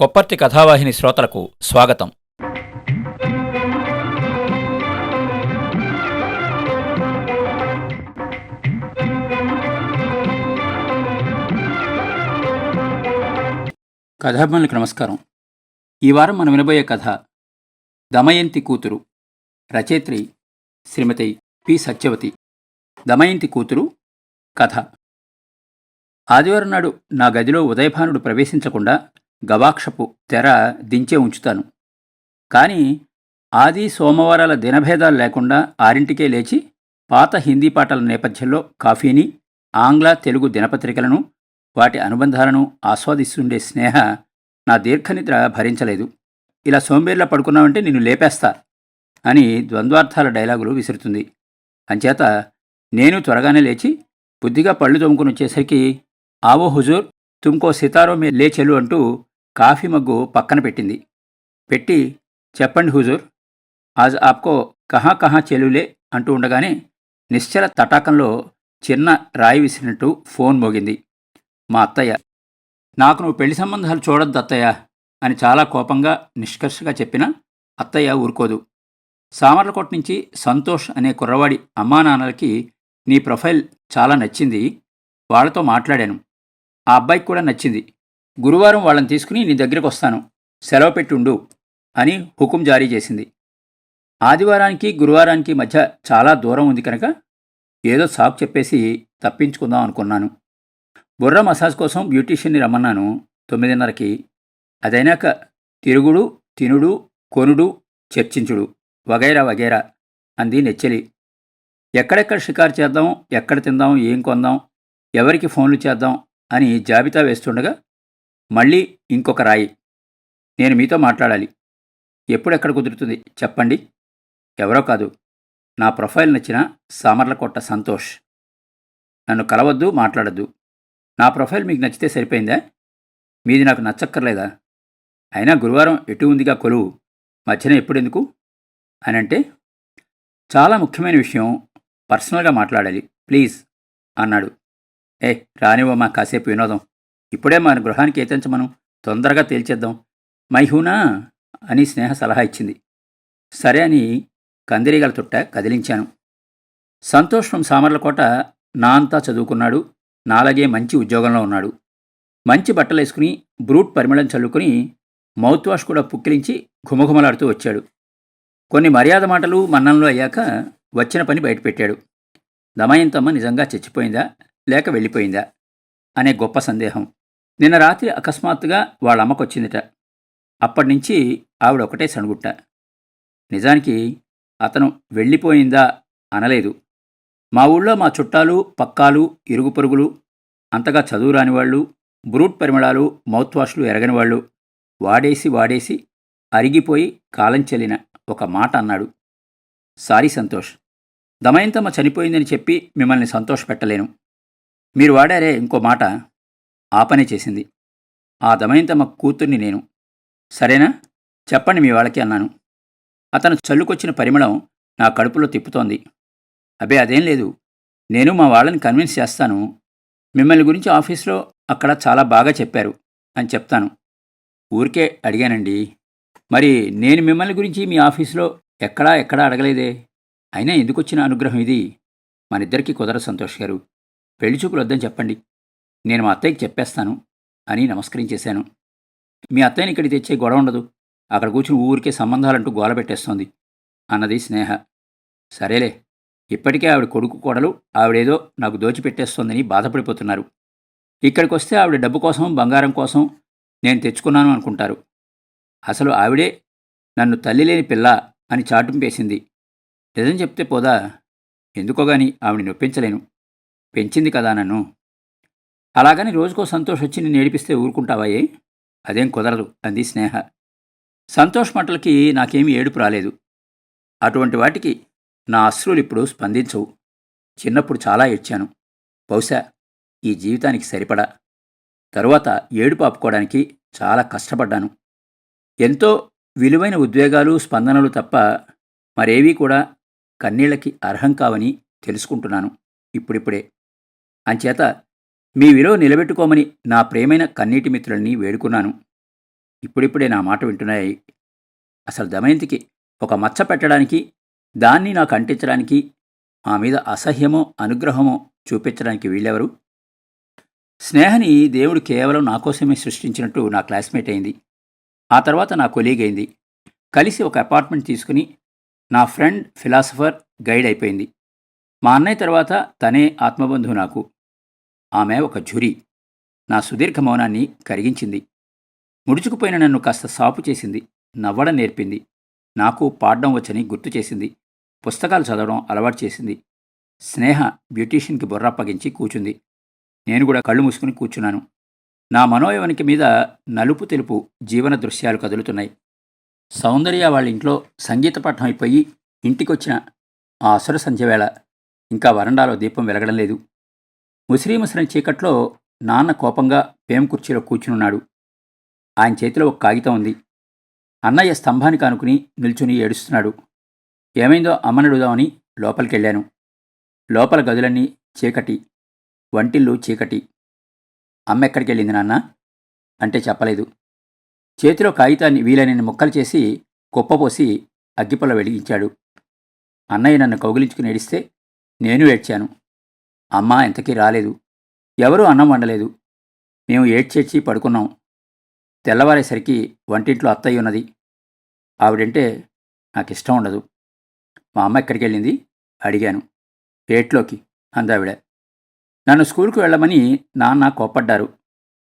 కొప్పర్తి కథావాహిని శ్రోతలకు స్వాగతం. కథాభిమానులకు నమస్కారం. ఈ వారం మనం వినబోయే కథ దమయంతి కూతురు రచయిత్రి శ్రీమతి పి సత్యవతి. దమయంతి కూతురు కథ. ఆదివారం నాడు నా గదిలో ఉదయభానుడు ప్రవేశించకుండా గవాక్షపు తెర దించే ఉంచుతాను. కానీ ఆది సోమవారాల దినభేదాలు లేకుండా ఆరింటికే లేచి పాత హిందీ పాటల నేపథ్యంలో కాఫీని ఆంగ్ల తెలుగు దినపత్రికలను వాటి అనుబంధాలను ఆస్వాదిస్తుండే స్నేహ నా దీర్ఘనిద్ర భరించలేదు. ఇలా సోంబేర్లా పడుకున్నావంటే నిన్ను లేపేస్తా అని ద్వంద్వార్థాల డైలాగులు విసురుతుంది. అంచేత నేను త్వరగానే లేచి బుద్ధిగా పళ్ళు తోముకుని వచ్చేసరికి ఆవో హుజూర్ తుమ్కో సితారో మే లేచెలు అంటూ కాఫీ మగ్గు పక్కన పెట్టింది. పెట్టి చెప్పండి హుజూర్ ఆజ్ ఆప్కో కహా కహా చెలులే అంటూ ఉండగానే నిశ్చల తటాకంలో చిన్న రాయి విసిరినట్టు ఫోన్ మోగింది. మా అత్తయ్య నాకు నువ్వు పెళ్ళి సంబంధాలు చూడొద్దు అత్తయ్య అని చాలా కోపంగా నిష్కర్షగా చెప్పిన అత్తయ్య ఊరుకోదు. సామర్లకోట నుంచి సంతోష్ అనే కుర్రవాడి అమ్మా నాన్నలకి నీ ప్రొఫైల్ చాలా నచ్చింది వాళ్ళతో మాట్లాడాను. ఆ అబ్బాయికి కూడా నచ్చింది. గురువారం వాళ్ళని తీసుకుని నీ దగ్గరికి వస్తాను. సెలవు పెట్టుండు అని హుకుం జారీ చేసింది. ఆదివారానికి గురువారానికి మధ్య చాలా దూరం ఉంది కనుక ఏదో సాకు చెప్పేసి తప్పించుకుందాం అనుకున్నాను. బుర్ర మసాజ్ కోసం బ్యూటీషియన్ని రమ్మన్నాను తొమ్మిదిన్నరకి. అదైనాక తిరుగుడు తినుడు కొనుడు చర్చించుడు వగైరా వగైరా అంది నెచ్చలి. ఎక్కడెక్కడ షికారు చేద్దాం ఎక్కడ తిందాం ఏం కొందాం ఎవరికి ఫోన్లు చేద్దాం అని జాబితా వేస్తుండగా మళ్ళీ ఇంకొక రాయి. నేను మీతో మాట్లాడాలి. ఎప్పుడెక్కడ కుదురుతుంది? చెప్పండి. ఎవరో కాదు. నా ప్రొఫైల్ నచ్చిన సామర్లకొట్ట సంతోష్. నన్ను కలవద్దు మాట్లాడద్దు. నా ప్రొఫైల్ మీకు నచ్చితే సరిపోయిందా? మీది నాకు నచ్చక్కర్లేదా? అయినా గురువారం ఎటు ఉందిగా కొలువు? మధ్యన ఎప్పుడెందుకు? అని అంటే చాలా ముఖ్యమైన విషయం పర్సనల్గా మాట్లాడాలి. ప్లీజ్ అన్నాడు. ఏ రానివ్వమ్మా కాసేపు వినోదం. ఇప్పుడే మన గృహానికి ఏతించమను తొందరగా తేల్చేద్దాం. మైహూనా అని స్నేహ సలహా ఇచ్చింది. సరే అని కందిరీగల తుట్ట కదిలించాను. సంతోషం సామర్లకోట నా అంతా చదువుకున్నాడు. నాలాగే మంచి ఉద్యోగంలో ఉన్నాడు. మంచి బట్టలు వేసుకుని బ్రూట్ పరిమళం చల్లుకుని మౌత్ వాష్ కూడా పుక్కిలించి ఘుమఘుమలాడుతూ వచ్చాడు. కొన్ని మర్యాద మాటలు మన్నంలో అయ్యాక వచ్చిన పని బయటపెట్టాడు. దమయంతమ్మ నిజంగా చచ్చిపోయిందా? లేక వెళ్ళిపోయిందా? అనే గొప్ప సందేహం. నిన్న రాత్రి అకస్మాత్తుగా వాళ్ళ అమ్మకొచ్చిందిట అప్పటినుంచి ఆవిడ ఒకటే సణుగుట్ట. నిజానికి అతను వెళ్ళిపోయిందా అనలేదు. మా ఊళ్ళో మా చుట్టాలు పక్కాలు ఇరుగు పొరుగులు అంతగా చదువు రాని వాళ్ళు బ్రూట్ పరిమళాలు మౌత్ వాష్లు ఎరగని వాళ్ళు వాడేసి వాడేసి అరిగిపోయి కాలం చెల్లిన ఒక మాట అన్నాడు. సారీ సంతోష్. దమయంతమ్మ చనిపోయిందని చెప్పి మిమ్మల్ని సంతోషపెట్టలేను. మీరు వాడారే ఇంకో మాట. ఆ పనే చేసింది. ఆ దమయంతమ్మ కూతుర్ని నేను. సరేనా? చెప్పండి మీ వాళ్ళకి అన్నాను. అతను చల్లుకొచ్చిన పరిమళం నా కడుపులో తిప్పుతోంది. అబే అదేం లేదు. నేను మా వాళ్ళని కన్విన్స్ చేస్తాను. మిమ్మల్ని గురించి ఆఫీస్లో అక్కడ చాలా బాగా చెప్పారు అని చెప్తాను. ఊరికే అడిగానండి. మరి నేను మిమ్మల్ని గురించి మీ ఆఫీస్లో ఎక్కడా ఎక్కడా అడగలేదే? అయినా ఎందుకు వచ్చిన అనుగ్రహం ఇది? మనిద్దరికీ కుదర సంతోష్ గారు. పెళ్ళి చూపులు వద్దని చెప్పండి. నేను మా అత్తయ్యకి చెప్పేస్తాను అని నమస్కరించేశాను. మీ అత్తయ్యని ఇక్కడికి తెచ్చే గొడవ ఉండదు. అక్కడ కూర్చుని ఊరికే సంబంధాలంటూ గోల పెట్టేస్తోంది. అన్నది స్నేహ. సరేలే ఇప్పటికే ఆవిడ కొడుకు కోడలు ఆవిడేదో నాకు దోచిపెట్టేస్తోందని బాధపడిపోతున్నారు. ఇక్కడికి వస్తే ఆవిడ డబ్బు కోసం బంగారం కోసం నేను తెచ్చుకున్నాను అనుకుంటారు. అసలు ఆవిడే నన్ను తల్లి లేని పిల్ల అని చాటుంపేసింది. నిజం చెప్తే పోదా? ఎందుకోగాని ఆవిడ నొప్పించలేను. పెంచింది కదా నన్ను. అలాగని రోజుకో సంతోష్ వచ్చి నిన్ను ఏడిపిస్తే ఊరుకుంటావాయే అదేం కుదరదు అంది స్నేహ. సంతోష్ మంటలకి నాకేమీ ఏడుపు రాలేదు. అటువంటి వాటికి నా అశ్రులు ఇప్పుడు స్పందించవు. చిన్నప్పుడు చాలా ఏడ్చాను. బహుశా ఈ జీవితానికి సరిపడా. తరువాత ఏడుపు ఆపుకోవడానికి చాలా కష్టపడ్డాను. ఎంతో విలువైన ఉద్వేగాలు స్పందనలు తప్ప మరేవీ కూడా కన్నీళ్ళకి అర్హం కావని తెలుసుకుంటున్నాను ఇప్పుడిప్పుడే. అంచేత మీ విలువ నిలబెట్టుకోమని నా ప్రేమైన కన్నీటి మిత్రుల్ని వేడుకున్నాను. ఇప్పుడిప్పుడే నా మాట వింటున్నాయి. అసలు దమయంతికి ఒక మచ్చ పెట్టడానికి దాన్ని నాకు అంటించడానికి ఆ మీద అసహ్యమో అనుగ్రహమో చూపించడానికి వీళ్ళెవరు? స్నేహని దేవుడు కేవలం నా కోసమే సృష్టించినట్టు నా క్లాస్మేట్ అయింది. ఆ తర్వాత నా కొలీగ్ అయింది. కలిసి ఒక అపార్ట్మెంట్ తీసుకుని నా ఫ్రెండ్ ఫిలాసఫర్ గైడ్ అయిపోయింది. మా అన్నయ్య తర్వాత తనే ఆత్మబంధువు నాకు. ఆమె ఒక ఝురి. నా సుదీర్ఘ మౌనాన్ని కరిగించింది. ముడుచుకుపోయిన నన్ను కాస్త సాపు చేసింది. నవ్వడం నేర్పింది. నాకు పాడడం వచ్చని గుర్తు చేసింది. పుస్తకాలు చదవడం అలవాటు చేసింది. స్నేహ బ్యూటీషియన్కి బుర్రప్పగించి కూచుంది. నేను కూడా కళ్ళు మూసుకుని కూర్చున్నాను. నా మనోయవనికి మీద నలుపు తెలుపు జీవన దృశ్యాలు కదులుతున్నాయి. సౌందర్య వాళ్ళ ఇంట్లో సంగీత పాఠం అయిపోయి ఇంటికొచ్చిన ఆ అసుర సంధ్యవేళ. ఇంకా వరండాలో దీపం వెలగడం లేదు. ముసిరిముసిరిన చీకట్లో నాన్న కోపంగా పేమ కుర్చీలో కూర్చునున్నాడు. ఆయన చేతిలో ఒక కాగితం ఉంది. అన్నయ్య స్తంభానికి అనుకుని నిల్చుని ఏడుస్తున్నాడు. ఏమైందో అమ్మనడుదామని లోపలికెళ్ళాను. లోపల గదులన్నీ చీకటి వంటిల్లు చీకటి. అమ్మ ఎక్కడికి వెళ్ళింది నాన్న? అంటే చెప్పలేదు. చేతిలో కాగితాన్ని వీలైనన్ని ముక్కలు చేసి కుప్పపోసి అగ్గిపొల వెలిగించాడు. అన్నయ్య నన్ను కౌగిలించుకుని ఏడిస్తే నేను ఏడ్చాను. అమ్మ ఇంతకీ రాలేదు. ఎవరూ అన్నం వండలేదు. మేము ఏడ్చేడ్చి పడుకున్నాం. తెల్లవారేసరికి వంటింట్లో అత్తయ్య ఉన్నది. ఆవిడంటే నాకు ఇష్టం ఉండదు. మా అమ్మ ఎక్కడికి వెళ్ళింది అడిగాను. ఏట్లోకి అందావిడ. నన్ను స్కూల్కు వెళ్ళమని నాన్న కోప్పడ్డారు.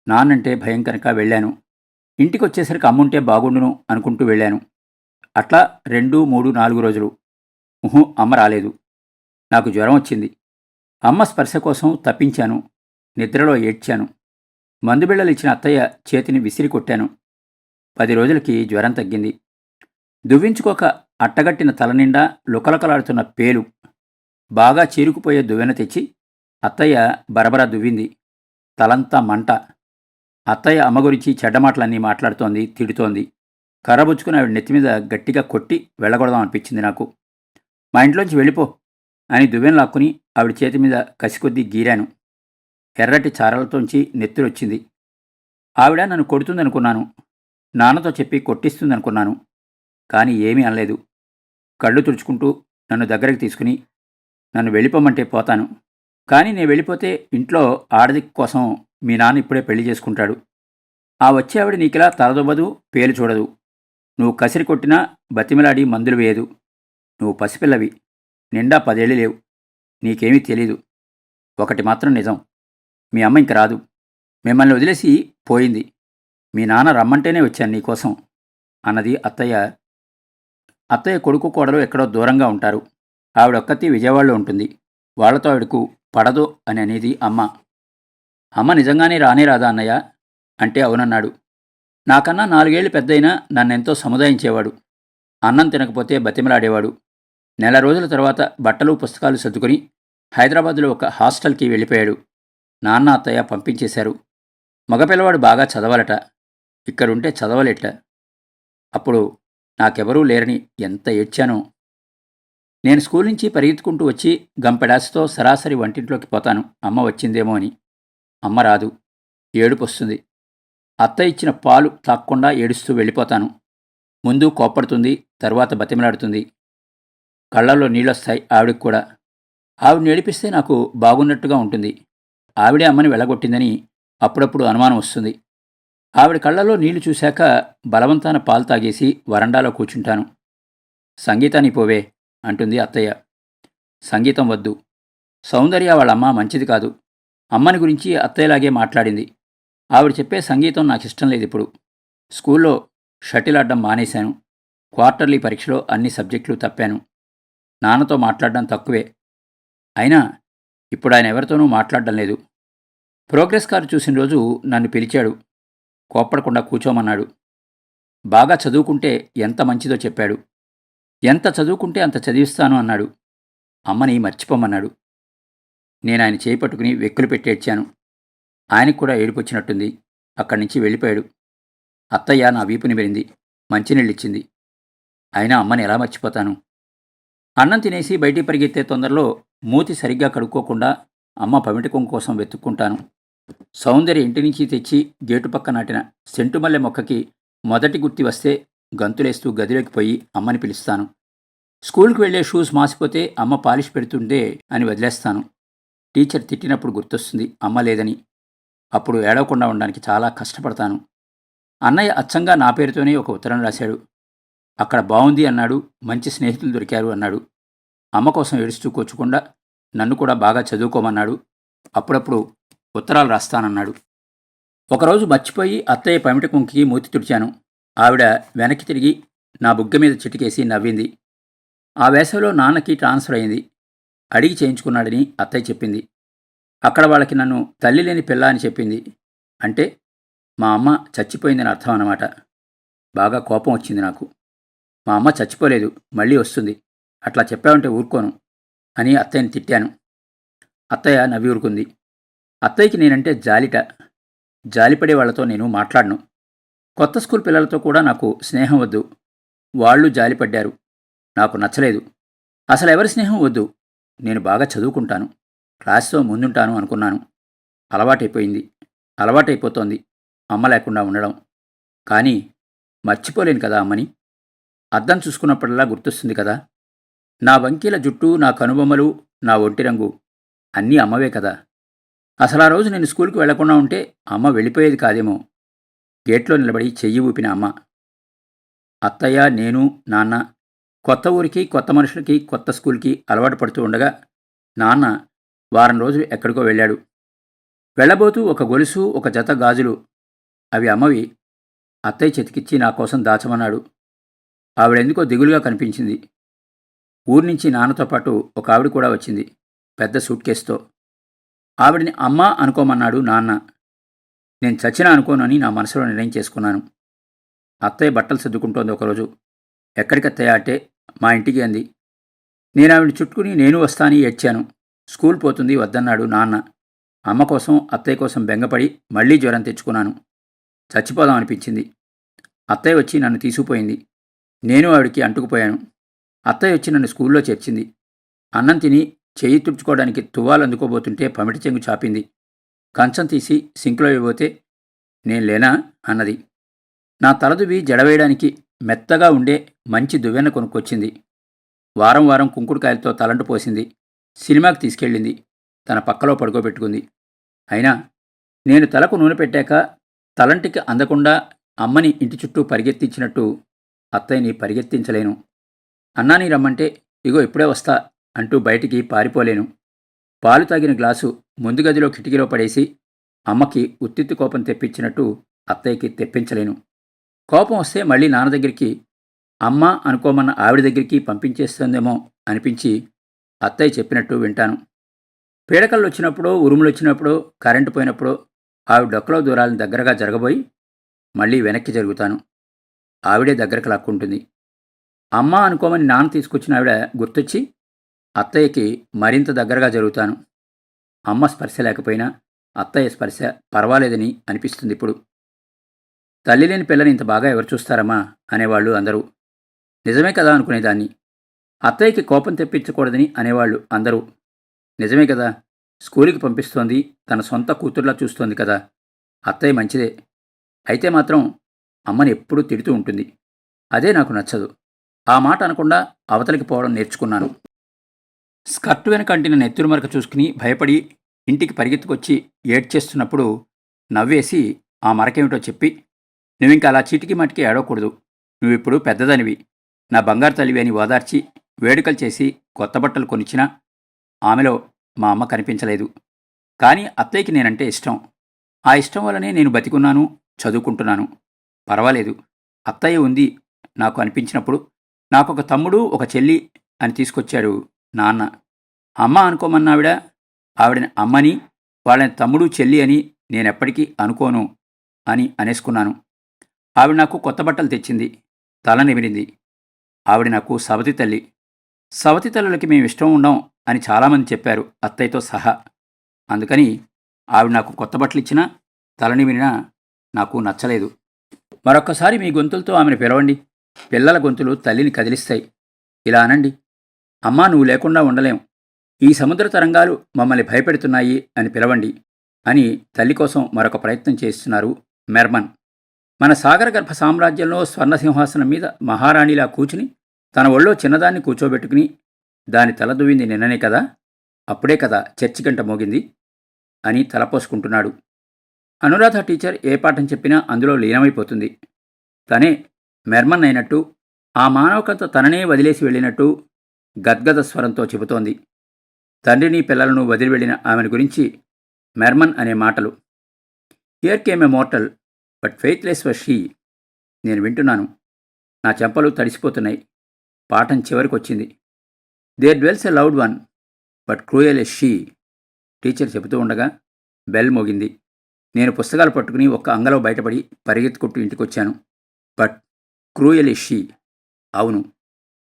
నాన్నంటే భయం కనుక వెళ్ళాను. ఇంటికి వచ్చేసరికి అమ్ముంటే బాగుండును అనుకుంటూ వెళ్ళాను. అట్లా రెండు మూడు నాలుగు రోజులు. ముహు అమ్మ రాలేదు. నాకు జ్వరం వచ్చింది. అమ్మ స్పర్శ కోసం తప్పించాను నిద్రలో ఏడ్చాను. మందుబిళ్ళలు ఇచ్చిన అత్తయ్య చేతిని విసిరి కొట్టాను. పది రోజులకి జ్వరం తగ్గింది. దువ్వించుకోక అట్టగట్టిన తలనిండా లుకలకలాడుతున్న పేలు. బాగా చీరుకుపోయే దువ్వెన తెచ్చి అత్తయ్య బరబరా దువ్వింది. తలంతా మంట. అత్తయ్య అమ్మ గురించి చెడ్డమాటలన్నీ మాట్లాడుతోంది తిడుతోంది. కర్రబుచ్చుకుని ఆవిడ నెత్తి మీద గట్టిగా కొట్టి వెళ్ళగొడదాం అనిపించింది నాకు. మా ఇంట్లోంచి వెళ్ళిపో అని దువ్వెన లాక్కుని ఆవిడ చేతి మీద కసికొద్దీ గీరాను. ఎర్రటి చారలతోంచి నెత్తురొచ్చింది ఆవిడ నన్ను కొడుతుందనుకున్నాను. నాన్నతో చెప్పి కొట్టిస్తుందనుకున్నాను. కానీ ఏమీ అనలేదు. కళ్ళు తుడుచుకుంటూ నన్ను దగ్గరికి తీసుకుని నన్ను వెళ్ళిపోమంటే పోతాను. కానీ నేను వెళ్ళిపోతే ఇంట్లో ఆడది కోసం మీ నాన్న ఇప్పుడే పెళ్ళి చేసుకుంటాడు. ఆ వచ్చే ఆవిడ నీకిలా తలదొబ్బదు పేలు చూడదు. నువ్వు కసిరి కొట్టినా బతిమిలాడి మందులు వేయదు. నువ్వు పసిపిల్లవి. నిండా పదేళ్ళు లేవు. నీకేమీ తెలీదు. ఒకటి మాత్రం నిజం. మీ అమ్మ ఇంక రాదు. మిమ్మల్ని వదిలేసి పోయింది. మీ నాన్న రమ్మంటేనే వచ్చాను నీకోసం అన్నది అత్తయ్య. అత్తయ్య కొడుకు కోడలు ఎక్కడో దూరంగా ఉంటారు. ఆవిడొక్కతి విజయవాడలో ఉంటుంది. వాళ్ళతో ఆవిడకు పడదు అని అనేది అమ్మ. అమ్మ నిజంగానే రానే రాదా అన్నయ్య? అంటే అవునన్నాడు. నాకన్నా నాలుగేళ్ళు పెద్దయినా నన్నెంతో సముదాయించేవాడు. అన్నం తినకపోతే బతిమలాడేవాడు. నెల రోజుల తర్వాత బట్టలు పుస్తకాలు సర్దుకుని హైదరాబాద్లో ఒక హాస్టల్కి వెళ్ళిపోయాడు. నాన్న అత్తయ్య పంపించేశారు. మగపిల్లవాడు బాగా చదవాలట. ఇక్కడుంటే చదవలేట అప్పుడు నాకెవరూ లేరని ఎంత ఏడ్చానో. నేను స్కూల్ నుంచి పరిగెత్తుకుంటూ వచ్చి గంపెడాసితో సరాసరి వంటింట్లోకి పోతాను. అమ్మ వచ్చిందేమో అని. అమ్మ రాదు. ఏడుపు వస్తుంది అత్త ఇచ్చిన పాలు తాక్కుండా ఏడుస్తూ వెళ్ళిపోతాను. ముందు కోప్పడుతుంది తరువాత బతిమలాడుతుంది. కళ్ళల్లో నీళ్ళొస్తాయి ఆవిడకి కూడా. ఆవిడ నేడిపిస్తే నాకు బాగున్నట్టుగా ఉంటుంది. ఆవిడే అమ్మని వెళ్ళగొట్టిందని అప్పుడప్పుడు అనుమానం వస్తుంది. ఆవిడ కళ్ళల్లో నీళ్ళు చూశాక బలవంతాన పాలు తాగేసి వరండాలో కూర్చుంటాను. సంగీతాన్ని పోవే అంటుంది అత్తయ్య. సంగీతం వద్దు. సౌందర్య వాళ్ళ అమ్మ మంచిది కాదు. అమ్మని గురించి అత్తయ్యలాగే మాట్లాడింది. ఆవిడ చెప్పే సంగీతం నాకు ఇష్టం లేదు ఇప్పుడు స్కూల్లో షటిల్ ఆడడం మానేశాను. క్వార్టర్లీ పరీక్షలో అన్ని సబ్జెక్టులు తప్పాను. నాన్నతో మాట్లాడడం తక్కువే. అయినా ఇప్పుడు ఆయన ఎవరితోనూ మాట్లాడడం లేదు. ప్రోగ్రెస్ కారు చూసిన రోజు నన్ను పిలిచాడు. కోప్పడకుండా కూర్చోమన్నాడు. బాగా చదువుకుంటే ఎంత మంచిదో చెప్పాడు. ఎంత చదువుకుంటే అంత చదివిస్తాను అన్నాడు. అమ్మని మర్చిపోమన్నాడు. నేను ఆయన చేయి పట్టుకుని వెక్కులు పెట్టేడ్చాను ఆయనకు కూడా ఏడుపొచ్చినట్టుంది అక్కడి నుంచి వెళ్ళిపోయాడు. అత్తయ్య నా వీపుని వెరింది మంచినీళ్ళిచ్చింది. అయినా అమ్మని ఎలా మర్చిపోతాను? అన్నం తినేసి బయటికి పరిగెత్తే తొందరలో మూతి సరిగ్గా కడుక్కోకుండా అమ్మ పమిటకం కోసం వెతుక్కుంటాను. సౌందర్య ఇంటి నుంచి తెచ్చి గేటు పక్క నాటిన సెంటుమల్లె మొక్కకి మొదటి గుర్తి వస్తే గంతులేస్తూ గదిలోకి పోయి అమ్మని పిలుస్తాను. స్కూల్కి వెళ్ళే షూస్ మాసిపోతే అమ్మ పాలిష్ పెడుతుండే అని వదిలేస్తాను. టీచర్ తిట్టినప్పుడు గుర్తొస్తుంది అమ్మ లేదని. అప్పుడు ఏడవకుండా ఉండడానికి చాలా కష్టపడతాను. అన్నయ్య అచ్చంగా నా పేరుతోనే ఒక ఉత్తరం రాశాడు. అక్కడ బాగుంది అన్నాడు మంచి స్నేహితులు దొరికారు అన్నాడు. అమ్మ కోసం ఏడుస్తూ కూర్చకుండా నన్ను కూడా బాగా చదువుకోమన్నాడు. అప్పుడప్పుడు ఉత్తరాలు రాస్తానన్నాడు. ఒకరోజు మర్చిపోయి అత్తయ్య పమిట కుంకి మూతి తుడిచాను. ఆవిడ వెనక్కి తిరిగి నా బుగ్గ మీద చిటికేసి నవ్వింది. ఆ వేసవిలో నాన్నకి ట్రాన్స్ఫర్ అయింది. అడిగి చేయించుకున్నాడని అత్తయ్య చెప్పింది. అక్కడ వాళ్ళకి నన్ను తల్లి లేని పిల్ల అని చెప్పింది. అంటే మా అమ్మ చచ్చిపోయిందని అర్థం అన్నమాట. బాగా కోపం వచ్చింది నాకు. మా అమ్మ చచ్చిపోలేదు మళ్ళీ వస్తుంది. అట్లా చెప్పావంటే ఊరుకోను అని అత్తయ్యని తిట్టాను. అత్తయ్య నవ్వి ఊరుకుంది. అత్తయ్యకి నేనంటే జాలిట. జాలిపడే వాళ్ళతో నేను మాట్లాడను. కొత్త స్కూల్ పిల్లలతో కూడా నాకు స్నేహం వద్దు. వాళ్ళు జాలిపడ్డారు. నాకు నచ్చలేదు. అసలు ఎవరి స్నేహం వద్దు? నేను బాగా చదువుకుంటాను. క్లాస్తో ముందుంటాను అనుకున్నాను. అలవాటైపోయింది. అలవాటైపోతోంది. అమ్మ లేకుండా ఉండడం. కానీ మర్చిపోలేను కదా అమ్మని. అద్దం చూసుకున్నప్పుడల్లా గుర్తొస్తుంది కదా. నా వంకీల జుట్టు నా కనుబొమ్మలు నా ఒంటి రంగు అన్నీ అమ్మవే కదా. అసలు ఆ రోజు నేను స్కూల్కి వెళ్ళకుండా ఉంటే అమ్మ వెళ్ళిపోయేది కాదేమో. గేట్లో నిలబడి చెయ్యి ఊపిన అమ్మ. అత్తయ్య నేను నాన్న కొత్త ఊరికి కొత్త మనుషులకి కొత్త స్కూల్కి అలవాటు పడుతూ ఉండగా నాన్న వారం రోజులు ఎక్కడికో వెళ్ళాడు. వెళ్ళబోతూ ఒక గొలుసు ఒక జత గాజులు అవి అమ్మవి అత్తయ్య చెతికిచ్చి నా కోసం దాచమన్నాడు. ఆవిడెందుకో దిగులుగా కనిపించింది. ఊరి నుంచి నాన్నతో పాటు ఒక ఆవిడ కూడా వచ్చింది పెద్ద సూట్ కేసుతో. ఆవిడని అమ్మా అనుకోమన్నాడు నాన్న. నేను చచ్చినా అనుకోనని నా మనసులో నిర్ణయం చేసుకున్నాను. అత్తయ్య బట్టలు సర్దుకుంటోంది ఒకరోజు. ఎక్కడికి అత్తయ్య అంటే మా ఇంటికి అంది. నేను ఆవిడ చుట్టుకుని నేను వస్తానని ఏడ్చాను. స్కూల్ పోతుంది వద్దన్నాడు నాన్న. అమ్మ కోసం అత్తయ్య కోసం బెంగపడి మళ్ళీ జ్వరం తెచ్చుకున్నాను. చచ్చిపోదాం అనిపించింది. అత్తయ్య వచ్చి నన్ను తీసుకుపోయింది. నేను ఆవిడికి అంటుకుపోయాను. అత్తయ్య వచ్చి నన్ను స్కూల్లో చేర్చింది. అన్నం తిని చేయి తుడుచుకోవడానికి తువ్వాలు అందుకోబోతుంటే పమిటి చెంగు చాపింది. కంచం తీసి సింక్లో ఇవ్వబోతే నేను లేనా అన్నది. నా తలదువి జడవేయడానికి మెత్తగా ఉండే మంచి దువ్వెన కొనుక్కొచ్చింది. వారం వారం కుంకుడుకాయలతో తలంటు పోసింది. సినిమాకి తీసుకెళ్ళింది. తన పక్కలో పడుకోబెట్టుకుంది. అయినా నేను తలకు నూనె పెట్టాక తలంటికి అందకుండా అమ్మని ఇంటి చుట్టూ పరిగెత్తించినట్టు అత్తయ్యని పరిగెత్తించలేను. అన్నాని రమ్మంటే ఇగో ఇప్పుడే వస్తా అంటూ బయటికి పారిపోలేను. పాలు తాగిన గ్లాసు ముందు గదిలో కిటికీలో పడేసి అమ్మకి ఉత్తిత్తు కోపం తెప్పించినట్టు అత్తయ్యకి తెప్పించలేను. కోపం వస్తే మళ్ళీ నాన్న దగ్గరికి అమ్మ అనుకోమన్న ఆవిడ దగ్గరికి పంపించేస్తుందేమో అనిపించి అత్తయ్య చెప్పినట్టు వింటాను. పీడకళ్ళు వచ్చినప్పుడో ఉరుములు వచ్చినప్పుడో కరెంటు పోయినప్పుడో ఆవిడ డొక్కలో దూరాలను దగ్గరగా జరగబోయి మళ్ళీ వెనక్కి జరుగుతాను. ఆవిడే దగ్గరకు లాక్కుంటుంది. అమ్మ అనుకోమని నాన్న తీసుకొచ్చిన ఆవిడ గుర్తొచ్చి అత్తయ్యకి మరింత దగ్గరగా జరుగుతాను. అమ్మ స్పర్శ లేకపోయినా అత్తయ్య స్పర్శ పర్వాలేదని అనిపిస్తుంది ఇప్పుడు. తల్లి లేని పిల్లని ఇంత బాగా ఎవరు చూస్తారమ్మా? అనేవాళ్ళు అందరూ. నిజమే కదా అనుకునేదాన్ని. అత్తయ్యకి కోపం తెప్పించకూడదని అనేవాళ్ళు అందరూ. నిజమే కదా. స్కూల్కి పంపిస్తోంది. తన సొంత కూతుర్లా చూస్తోంది కదా. అత్తయ్య మంచిదే. అయితే మాత్రం అమ్మని ఎప్పుడూ తిడుతూ ఉంటుంది. అదే నాకు నచ్చదు. ఆ మాట అనకుండా అవతలికి పోవడం నేర్చుకున్నాను. స్కర్ట్ వెనక అంటిన నెత్తురుమరక చూసుకుని భయపడి ఇంటికి పరిగెత్తుకొచ్చి ఏడ్చేస్తున్నప్పుడు నవ్వేసి ఆ మరకేమిటో చెప్పి నువ్వింక అలా చీటికి మటికి ఏడవకూడదు. నువ్విప్పుడు పెద్దదనివి. నా బంగారు తల్లివి అని ఓదార్చి వేడుకలు చేసి కొత్త బట్టలు కొనిచ్చినా ఆమెలో మా అమ్మ కనిపించలేదు. కానీ అత్తయ్యకి నేనంటే ఇష్టం. ఆ ఇష్టం వల్లనే నేను బతికున్నాను చదువుకుంటున్నాను. పర్వాలేదు. అత్తయ్య ఉంది నాకు అనిపించినప్పుడు. నాకు ఒక తమ్ముడు ఒక చెల్లి అని తీసుకొచ్చాడు నాన్న. అమ్మ అనుకోమన్నావిడ. ఆవిడని అమ్మని వాళ్ళని తమ్ముడు చెల్లి అని నేనెప్పటికీ అనుకోను అని అనేసుకున్నాను. ఆవిడ నాకు కొత్త బట్టలు తెచ్చింది. తల నిమిరింది ఆవిడ నాకు సవతి తల్లి. సవతి తల్లులకి మేము ఇష్టం ఉండం అని చాలామంది చెప్పారు అత్తయ్యతో సహా. అందుకని ఆవిడ నాకు కొత్త బట్టలు ఇచ్చినా తల నిమిరినా నాకు నచ్చలేదు. మరొక్కసారి మీ గొంతులతో ఆమెను పిలవండి. పిల్లల గొంతులు తల్లిని కదిలిస్తాయి. ఇలా అనండి. అమ్మా నువ్వు లేకుండా ఉండలేం. ఈ సముద్ర తరంగాలు మమ్మల్ని భయపెడుతున్నాయి అని పిలవండి అని తల్లి కోసం మరొక ప్రయత్నం చేస్తున్నారు మెర్మన్. మన సాగరగర్భ సామ్రాజ్యంలో స్వర్ణసింహాసనం మీద మహారాణిలా కూచుని తన ఒళ్ళో చిన్నదాన్ని కూర్చోబెట్టుకుని దాని తల దువ్వింది నిన్ననే కదా. అప్పుడే కదా చర్చి గంట మోగింది అని తలపోసుకుంటున్నాడు. అనురాధ టీచర్ ఏ పాఠం చెప్పినా అందులో లీనమైపోతుంది. తనే మెర్మన్ అయినట్టు ఆ మానవకత తననే వదిలేసి వెళ్ళినట్టు గద్గద స్వరంతో చెబుతోంది. తండ్రిని పిల్లలను వదిలి వెళ్ళిన ఆమెను గురించి మెర్మన్ అనే మాటలు. Here came a mortal but faithless was she నేను వింటున్నాను. నా చెంపలు తడిసిపోతున్నాయి. పాఠం చివరికొచ్చింది. There dwells a loved one but cruel a she teacher చెబుతూ ఉండగా బెల్ మోగింది. నేను పుస్తకాలు పట్టుకుని ఒక్క అంగలో బయటపడి పరిగెత్తుకుంటూ ఇంటికొచ్చాను. బట్ క్రూయల్ ఇస్ షీ అవును.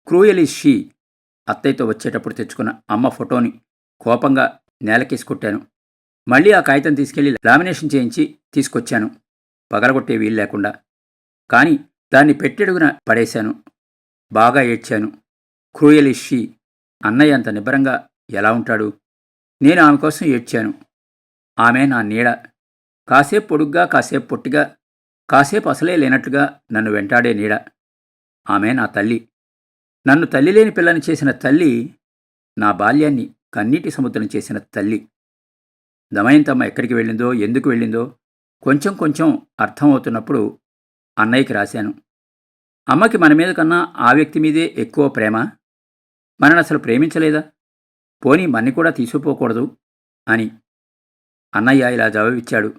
క్రూయల్ ఇస్ షీ అత్తయ్యతో వచ్చేటప్పుడు తెచ్చుకున్న అమ్మ ఫోటోని కోపంగా నేలకేసి కొట్టాను మళ్ళీ ఆ కాగితం తీసుకెళ్ళి లామినేషన్ చేయించి తీసుకొచ్చాను. పగలగొట్టే వీలు లేకుండా. కానీ దాన్ని పెట్టెడుగున పడేశాను. బాగా ఏడ్చాను. క్రూయల్ ఇస్ షీ అన్నయ్య అంత నిబ్బరంగా ఎలా ఉంటాడు? నేను ఆమె కోసం ఏడ్చాను. ఆమె నా నీడ కాసేపు పొడుగ్గా కాసేపు పొట్టిగా కాసేపు అసలే లేనట్లుగా నన్ను వెంటాడే నీడ. ఆమె నా తల్లి. నన్ను తల్లి లేని పిల్లని చేసిన తల్లి నా బాల్యాన్ని కన్నీటి సముద్రం చేసిన తల్లి. దమయంతమ్మ ఎక్కడికి వెళ్ళిందో ఎందుకు వెళ్ళిందో కొంచెం కొంచెం అర్థమవుతున్నప్పుడు అన్నయ్యకి రాశాను. అమ్మకి మన మీద కన్నా ఆ వ్యక్తి మీదే ఎక్కువ ప్రేమ? మనని అసలు ప్రేమించలేదా? పోనీ మన్ని కూడా తీసుకుపోకూడదు అని అన్నయ్య ఇలా జవాబిచ్చాడు.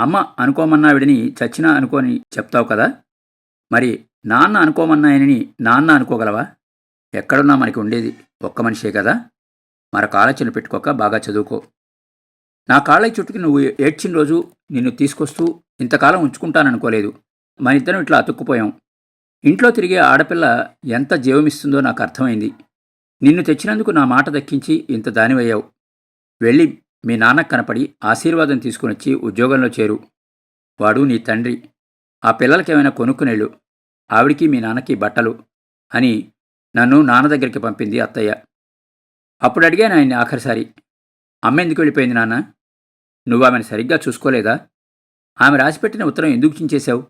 అమ్మ అనుకోమన్నావిడిని చచ్చినా అనుకోని చెప్తావు కదా? మరి నాన్న అనుకోమన్నాయని నాన్న అనుకోగలవా? ఎక్కడున్నా మనకి ఉండేది ఒక్క మనిషే కదా? మరొక ఆలోచన పెట్టుకోక బాగా చదువుకో. నా కాళ్ళ చుట్టుకి నువ్వు ఏడ్చిన రోజు నిన్ను తీసుకొస్తూ ఇంతకాలం ఉంచుకుంటాననుకోలేదు. మన ఇద్దరం ఇట్లా అతుక్కుపోయాం. ఇంట్లో తిరిగే ఆడపిల్ల ఎంత జీవమిస్తుందో నాకు అర్థమైంది. నిన్ను తెచ్చినందుకు నా మాట దక్కించి ఇంత దానివయ్యావు. వెళ్ళి మీ నాన్న కనపడి ఆశీర్వాదం తీసుకుని వచ్చి ఉద్యోగంలో చేరు. వాడు నీ తండ్రి. ఆ పిల్లలకేమైనా కొనుక్కునేళ్ళు. ఆవిడికి మీ నాన్నకి బట్టలు అని నన్ను నాన్న దగ్గరికి పంపింది అత్తయ్య. అప్పుడు అడిగాను ఆయన్ని ఆఖరిసారి. అమ్మ ఎందుకు వెళ్ళిపోయింది నాన్న? నువ్వు ఆమెను సరిగ్గా చూసుకోలేదా? ఆమె రాసిపెట్టిన ఉత్తరం ఎందుకు చించేశావు?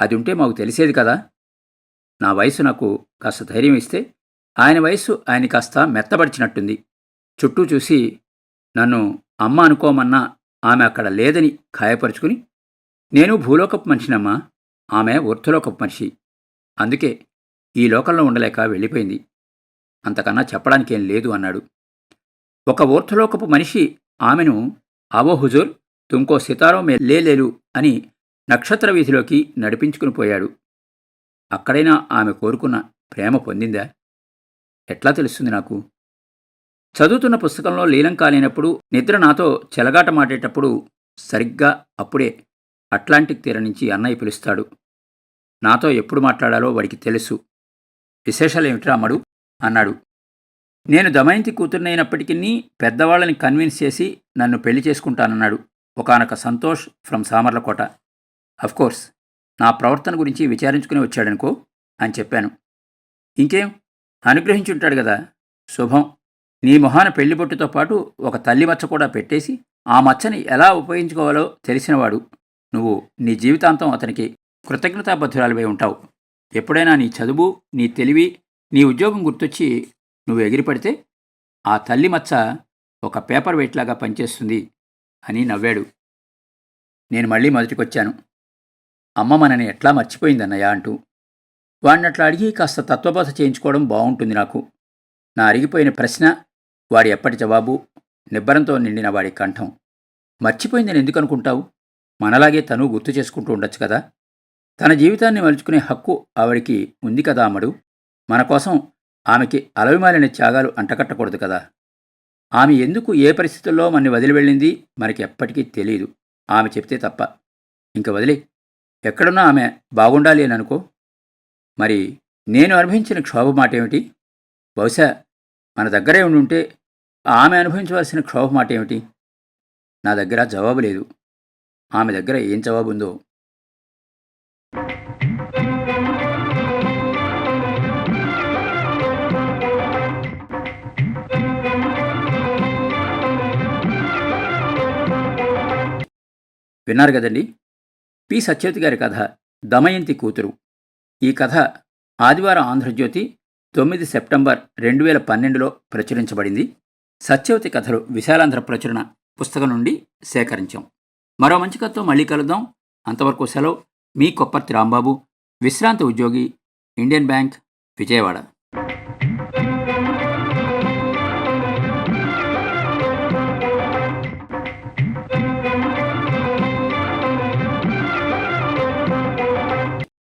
అది ఉంటే మాకు తెలిసేది కదా? నా వయసు నాకు కాస్త ధైర్యం ఇస్తే ఆయన వయస్సు ఆయన కాస్త మెత్తబడిచినట్టుంది చుట్టూ చూసి నన్ను అమ్మ అనుకోమన్నా ఆమె అక్కడ లేదని ఖాయపరుచుకుని నేను భూలోకపు మనిషినమ్మా ఆమె ఊర్ధలోకపు మనిషి. అందుకే ఈ లోకంలో ఉండలేక వెళ్ళిపోయింది. అంతకన్నా చెప్పడానికేం లేదు అన్నాడు. ఒక ఊర్ధలోకపు మనిషి ఆమెను అవో హుజూర్ తుమ్కో సితారో మే లేలేలు అని నక్షత్ర వీధిలోకి నడిపించుకుని పోయాడు. అక్కడైనా ఆమె కోరుకున్న ప్రేమ పొందిందా? ఎట్లా తెలుస్తుంది నాకు? చదువుతున్న పుస్తకంలో లీలం కాలేనప్పుడు నిద్ర నాతో చెలగాట మాటేటప్పుడు సరిగ్గా అప్పుడే అట్లాంటిక్ తీరం నుంచి అన్నయ్య పిలుస్తాడు. నాతో ఎప్పుడు మాట్లాడాలో వాడికి తెలుసు. విశేషాలేమిట్రా అమ్మడు అన్నాడు. నేను దమయంతి కూతుర్నైనప్పటికీ పెద్దవాళ్ళని కన్విన్స్ చేసి నన్ను పెళ్ళి చేసుకుంటానన్నాడు. ఒకనొక సంతోష్ ఫ్రమ్ సామర్లకోట. అఫ్కోర్స్ నా ప్రవర్తన గురించి విచారించుకుని వచ్చాడనుకో అని చెప్పాను. ఇంకేం? అనుగ్రహించుంటాడు కదా శుభం. నీ మొహాన పెళ్ళిబొట్టుతో పాటు ఒక తల్లి మచ్చ కూడా పెట్టేసి ఆ మచ్చని ఎలా ఉపయోగించుకోవాలో తెలిసినవాడు. నువ్వు నీ జీవితాంతం అతనికి కృతజ్ఞతాబద్ధురాలివై ఉంటావు. ఎప్పుడైనా నీ చదువు నీ తెలివి నీ ఉద్యోగం గుర్తొచ్చి నువ్వు ఎగిరిపడితే ఆ తల్లి మచ్చ ఒక పేపర్ వెయిట్లాగా పనిచేస్తుంది అని నవ్వాడు. నేను మళ్ళీ మొదటికొచ్చాను. అమ్మ మనని ఎట్లా మర్చిపోయిందన్నయ్య అంటూ. వాడినట్లా అడిగి కాస్త తత్వబోధ చేయించుకోవడం బాగుంటుంది నాకు. నా అరిగిపోయిన ప్రశ్న వాడి ఎప్పటి జవాబు? నిబ్బరంతో నిండిన వాడి కంఠం. మర్చిపోయిందని ఎందుకు అనుకుంటావు మనలాగే తను గుర్తు చేసుకుంటూ ఉండొచ్చు కదా? తన జీవితాన్ని మలుచుకునే హక్కు ఆవిడికి ఉంది కదా అమ్మడు? మన కోసం ఆమెకి అలవిమాలిన త్యాగాలు అంటకట్టకూడదు కదా? ఆమె ఎందుకు ఏ పరిస్థితుల్లో మనని వదిలి వెళ్ళింది? మనకి ఎప్పటికీ తెలియదు ఆమె చెప్తే తప్ప. ఇంక వదిలే. ఎక్కడున్నా ఆమె బాగుండాలి అని అనుకో. మరి నేను అనుభవించిన క్షోభ మాట ఏమిటి బహుశా మన దగ్గరే ఉండి ఉంటే ఆమె అనుభవించవలసిన క్షోభ మాట ఏమిటి? నా దగ్గర జవాబు లేదు. ఆమె దగ్గర ఏం జవాబు ఉందో? విన్నారు కదండి? పి. సత్యవతి గారి కథ దమయంతి కూతురు. ఈ కథ ఆదివారం ఆంధ్రజ్యోతి తొమ్మిది సెప్టెంబర్ రెండు వేల పన్నెండులో ప్రచురించబడింది. సత్యవతి కథలు విశాలాంధ్ర ప్రచురణ పుస్తకం నుండి సేకరించాం. మరో మంచి కథతో మళ్ళీ కలుద్దాం. అంతవరకు సెలవు. మీ కొప్పర్తి రాంబాబు విశ్రాంత ఉద్యోగి ఇండియన్ బ్యాంక్ విజయవాడ.